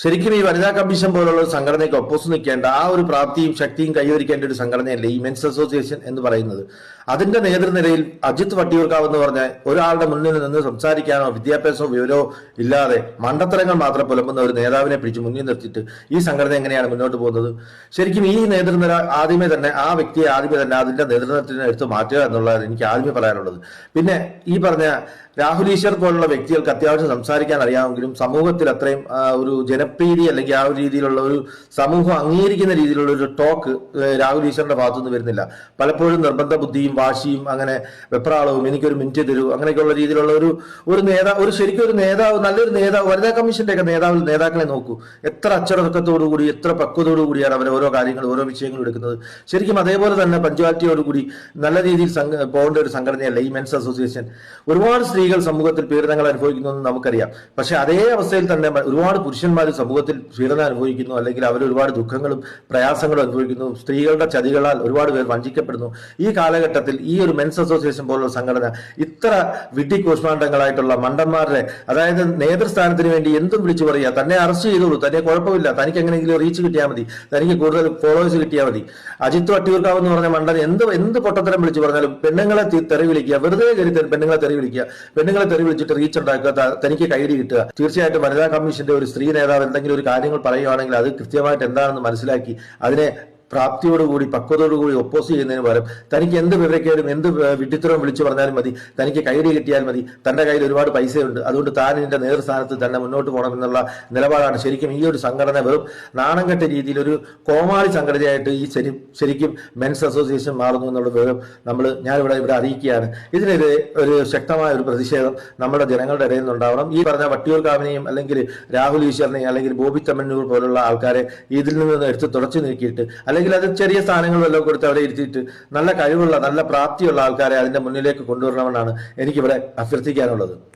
ശരിക്കും ഈ വനിതാ കമ്മീഷൻ പോലുള്ള സംഘടനയ്ക്ക് ഒപ്പോസ് നിൽക്കേണ്ട ആ ഒരു പ്രാപ്തിയും ശക്തിയും കൈവരിക്കേണ്ട ഒരു സംഘടനയല്ലേ ഈ മെൻസ് അസോസിയേഷൻ എന്ന് പറയുന്നത്. അതിന്റെ നേതൃനിരയിൽ അജിത് വട്ടിയൂർക്കാവ് എന്ന് പറഞ്ഞ ഒരാളുടെ മുന്നിൽ നിന്ന് സംസാരിക്കാനോ വിദ്യാഭ്യാസമോ വിവരമോ ഇല്ലാതെ മണ്ടത്തരങ്ങൾ മാത്രം പുലമ്പുന്ന ഒരു നേതാവിനെ പിടിച്ച് മുന്നിൽ നിർത്തിയിട്ട് ഈ സംഘടന എങ്ങനെയാണ് മുന്നോട്ട് പോകുന്നത്? ശരിക്കും ഈ നേതൃനിര ആദ്യമേ തന്നെ ആ വ്യക്തിയെ ആദ്യമേ തന്നെ അതിന്റെ നേതൃത്വത്തിന് എടുത്ത് മാറ്റുക എന്നുള്ളതാണ് എനിക്ക് ആദ്യമേ പറയാനുള്ളത്. പിന്നെ ഈ പറഞ്ഞ രാഹുൽ ഈശ്വർ പോലുള്ള വ്യക്തികൾക്ക് അത്യാവശ്യം സംസാരിക്കാൻ അറിയാമെങ്കിലും സമൂഹത്തിൽ അത്രയും ഒരു ജനപ്രീതി അല്ലെങ്കിൽ ആ ഒരു രീതിയിലുള്ള ഒരു സമൂഹം അംഗീകരിക്കുന്ന രീതിയിലുള്ള ഒരു ടോക്ക് രാഹുൽ ഈശ്വറിന്റെ ഭാഗത്തുനിന്ന് വരുന്നില്ല. പലപ്പോഴും നിർബന്ധ ബുദ്ധിയും വാശിയും അങ്ങനെ വെപ്രാളവും എനിക്കൊരു മിനിറ്റ് തരൂ അങ്ങനെയൊക്കെയുള്ള രീതിയിലുള്ള ഒരു ഒരു നേതാവ് ഒരു ശരിക്കും ഒരു നേതാവ് നല്ലൊരു നേതാവ് വനിതാ കമ്മീഷന്റെ ഒക്കെ നേതാവ് നേതാക്കളെ നോക്കൂ. എത്ര അച്ചടക്കത്തോടു കൂടി എത്ര പക്വതയോടു കൂടിയാണ് അവർ ഓരോ കാര്യങ്ങൾ ഓരോ വിഷയങ്ങളും എടുക്കുന്നത്. ശരിക്കും അതേപോലെ തന്നെ പഞ്ചുവാലിറ്റിയോടുകൂടി നല്ല രീതിയിൽ പോകേണ്ട ഒരു സംഘടനയല്ല ഈ മെൻസ് അസോസിയേഷൻ. ഒരുപാട് സ്ത്രീകൾ സമൂഹത്തിൽ പീഡനങ്ങൾ അനുഭവിക്കുന്നു നമുക്കറിയാം. പക്ഷെ അതേ അവസ്ഥയിൽ തന്നെ ഒരുപാട് പുരുഷന്മാർ സമൂഹത്തിൽ പീഡനം അനുഭവിക്കുന്നു അല്ലെങ്കിൽ അവർ ഒരുപാട് ദുഃഖങ്ങളും പ്രയാസങ്ങളും അനുഭവിക്കുന്നു. സ്ത്രീകളുടെ ചതികളാൽ ഒരുപാട് പേർ വഞ്ചിക്കപ്പെടുന്നു. ഈ കാലഘട്ടത്തിൽ ഈ ഒരു മെൻസ് അസോസിയേഷൻ പോലുള്ള സംഘടന ഇത്ര വിഡ്ഢി കൂഷ്മാണ്ഡങ്ങളായിട്ടുള്ള മണ്ടന്മാരുടെ അതായത് നേതൃസ്ഥാനത്തിന് വേണ്ടി എന്തും വിളിച്ചു പറയുക തന്നെ അറസ്റ്റ് ചെയ്തോളൂ തന്നെ കുഴപ്പമില്ല തനിക്ക് എങ്ങനെയെങ്കിലും റീച്ച് കിട്ടിയാൽ മതി തനിക്ക് കൂടുതൽ ഫോളോവേഴ്സ് കിട്ടിയാൽ മതി. അജിത് വട്ടിയൂർക്കാവ് എന്ന് പറഞ്ഞ മണ്ടൻ എന്ത് എന്ത് പൊട്ടത്തരം വിളിച്ചു പറഞ്ഞാലും പെണ്ണുങ്ങളെ തെറി വിളിക്കുക വെറുതെ തെ- പെണ്ണുങ്ങളെ തെറി വിളിക്കുക പെണ്ണുങ്ങളെ തെറി വിളിച്ചിട്ട് റീച്ച് ഉണ്ടാക്കുക തനിക്ക് കൈഡി കിട്ടുക. തീർച്ചയായിട്ടും വനിതാ കമ്മീഷന്റെ ഒരു സ്ത്രീ നേതാവ് എന്തെങ്കിലും ഒരു കാര്യങ്ങൾ പറയുകയാണെങ്കിൽ അത് കൃത്യമായിട്ട് എന്താണെന്ന് മനസ്സിലാക്കി അതിനെ പ്രാപ്തിയോടുകൂടി പക്വതയോടുകൂടി ഒപ്പോസ് ചെയ്യുന്നതിന് പകരം തനിക്ക് എന്ത് വിവരക്കേടും എന്ത് വിഡിത്തരവും വിളിച്ചു പറഞ്ഞാലും മതി. തനിക്ക് കൈയടി കിട്ടിയാൽ മതി. തന്റെ കയ്യിൽ ഒരുപാട് പൈസയുണ്ട്. അതുകൊണ്ട് താൻ ഇതിന്റെ നേതൃസ്ഥാനത്ത് തന്നെ മുന്നോട്ട് പോകണം എന്നുള്ള നിലപാടാണ്. ശരിക്കും ഈ ഒരു സംഘടന വെറും നാണം കെട്ട രീതിയിൽ ഒരു കോമാളി സംഘടനയായിട്ട് ഈ ശരി ശരിക്കും മെൻസ് അസോസിയേഷൻ മാറുന്നു എന്നുള്ള വിവരം നമ്മൾ ഞാനിവിടെ ഇവിടെ അറിയിക്കുകയാണ്. ഇതിനെതിരെ ഒരു ശക്തമായ ഒരു പ്രതിഷേധം നമ്മുടെ ജനങ്ങളുടെ ഇടയിൽ നിന്നുണ്ടാവണം. ഈ പറഞ്ഞ വട്ടിയൂർക്കാവിനെയും അല്ലെങ്കിൽ രാഹുൽ ഈശ്വറിനെയും അല്ലെങ്കിൽ ബോബി തമ്മന്നൂർ പോലുള്ള ആൾക്കാരെ ഇതിൽ നിന്ന് എടുത്ത് തുടച്ചു നീക്കിയിട്ട് അല്ലെങ്കിൽ അത് ചെറിയ സ്ഥാനങ്ങൾ വല്ലതും കൊടുത്ത് അവിടെ ഇരുത്തിയിട്ട് നല്ല കഴിവുള്ള നല്ല പ്രാപ്തിയുള്ള ആൾക്കാരെ അതിന്റെ മുന്നിലേക്ക് കൊണ്ടുവരണമെന്നാണ് എനിക്കിവിടെ അഭ്യർത്ഥിക്കാനുള്ളത്.